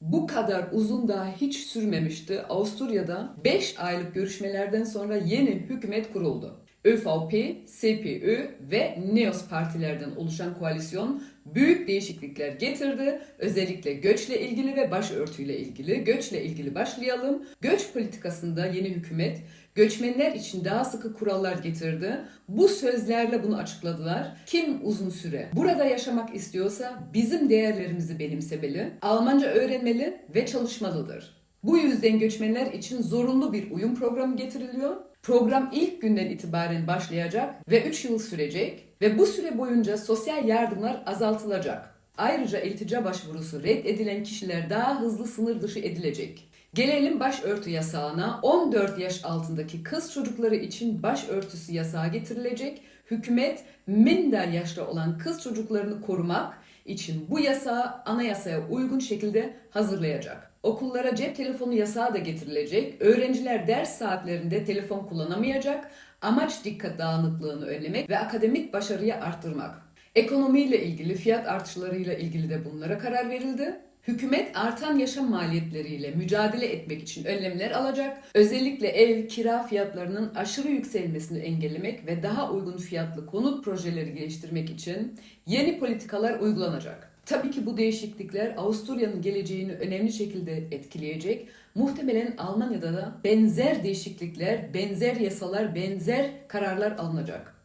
Bu kadar uzun daha hiç sürmemişti. Avusturya'da 5 aylık görüşmelerden sonra yeni hükümet kuruldu. ÖVP, SPÖ ve NEOS partilerden oluşan koalisyon büyük değişiklikler getirdi. Özellikle göçle ilgili ve başörtüyle ilgili. Göçle ilgili başlayalım. Göç politikasında yeni hükümet göçmenler için daha sıkı kurallar getirdi. Bu sözlerle bunu açıkladılar. Kim uzun süre burada yaşamak istiyorsa bizim değerlerimizi benimsemeli, Almanca öğrenmeli ve çalışmalıdır. Bu yüzden göçmenler için zorunlu bir uyum programı getiriliyor. Program ilk günden itibaren başlayacak ve 3 yıl sürecek ve bu süre boyunca sosyal yardımlar azaltılacak. Ayrıca iltica başvurusu reddedilen kişiler daha hızlı sınır dışı edilecek. Gelelim başörtü yasağına. 14 yaş altındaki kız çocukları için başörtüsü yasağı getirilecek. Hükümet minder yaşta olan kız çocuklarını korumak için bu yasağı anayasaya uygun şekilde hazırlayacak. Okullara cep telefonu yasağı da getirilecek. Öğrenciler ders saatlerinde telefon kullanamayacak. Amaç dikkat dağınıklığını önlemek ve akademik başarıyı arttırmak. Ekonomiyle ilgili, fiyat artışlarıyla ilgili de bunlara karar verildi. Hükümet artan yaşam maliyetleriyle mücadele etmek için önlemler alacak. Özellikle ev, kira fiyatlarının aşırı yükselmesini engellemek ve daha uygun fiyatlı konut projeleri geliştirmek için yeni politikalar uygulanacak. Tabii ki bu değişiklikler Avusturya'nın geleceğini önemli şekilde etkileyecek. Muhtemelen Almanya'da da benzer değişiklikler, benzer yasalar, benzer kararlar alınacak.